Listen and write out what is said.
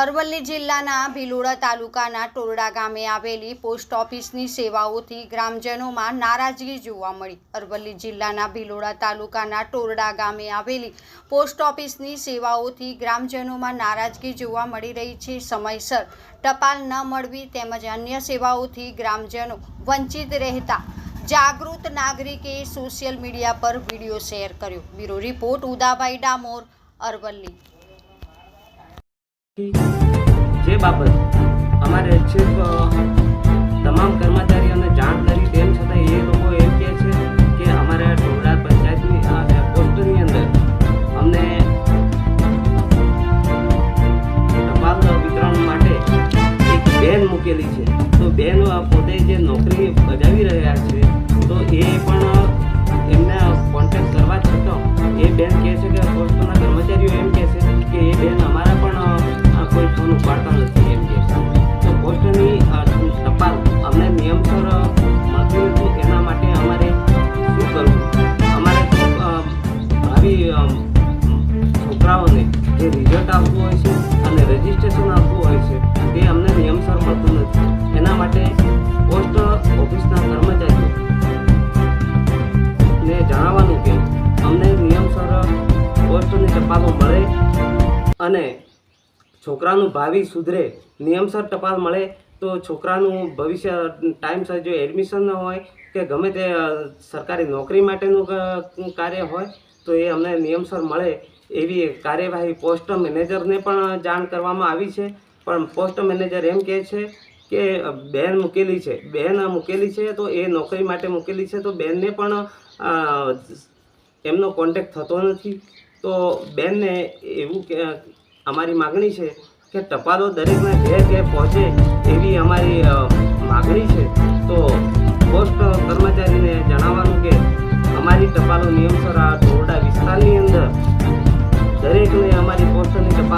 અરવલ્લી જિલ્લાના ભીલોડા તાલુકાના ટોરડા ગામે આવેલી પોસ્ટ ઓફિસની સેવાઓથી ગ્રામજનોમાં નારાજગી જોવા મળી. અરવલ્લી જિલ્લાના ભીલોડા તાલુકાના ટોરડા ગામે આવેલી પોસ્ટ ઓફિસની સેવાઓથી ગ્રામજનોમાં નારાજગી જોવા મળી રહી છે. સમયસર ટપાલ ન મળવી તેમજ અન્ય સેવાઓથી ગ્રામજનો વંચિત રહેતા જાગૃત નાગરિકે સોશિયલ મીડિયા પર વીડિયો શેર કર્યો. Bureau report Udabhai Damor, Aravalli. જે બાબત અમારે અ, તમામ કર્મચારીઓને જાણ કરી તેમ છતાં એ લોકો એમ કહે છે કે અમારા ઢોળા પંચાયતની પોસ્ટની અંદર અમને ટપાલ વિતરણ માટે એક બેન મૂકેલી છે. તો બેન પોતે જે નોકરી બજાવી રહ્યા છે તો એ પણ છોકરાઓને જે રિઝલ્ટ આપવું હોય છે અને રજિસ્ટ્રેશન આપવું હોય છે તે અમને નિયમસર મળતું નથી. એના માટે પોસ્ટ ઓફિસના કર્મચારીઓ ને જણાવવાનું કે અમને નિયમસર પોસ્ટની ટપાલો મળે અને છોકરાનું ભાવિ સુધરે નિયમસર ટપાલ મળે તો છોકરાનું ભવિષ્ય ટાઈમસર જો એડમિશન હોય કે ગમે તે સરકારી નોકરી માટેનું કાર્ય હોય તો એ અમને નિયમસર મળે એવી કાર્યવાહી પોસ્ટ મેનેજરને પણ જાણ કરવામાં આવી છે. પણ પોસ્ટ મેનેજર એમ કહે છે કે બેન મૂકેલી છે. બેન મૂકેલી છે તો એ નોકરી માટે મૂકેલી છે તો બેનને પણ એમનો કોન્ટેક્ટ થતો નથી. તો બેનને એવું કે, અમારી માગણી છે કે ટપાલો દરેકના ઘેર ઘેર પહોંચે એવી અમારી માગણી છે. તો ટપાલો નિયમસર આ ધોરડા વિસ્તારની અંદર દરેકને અમારી પોસ્ટની ટપાલ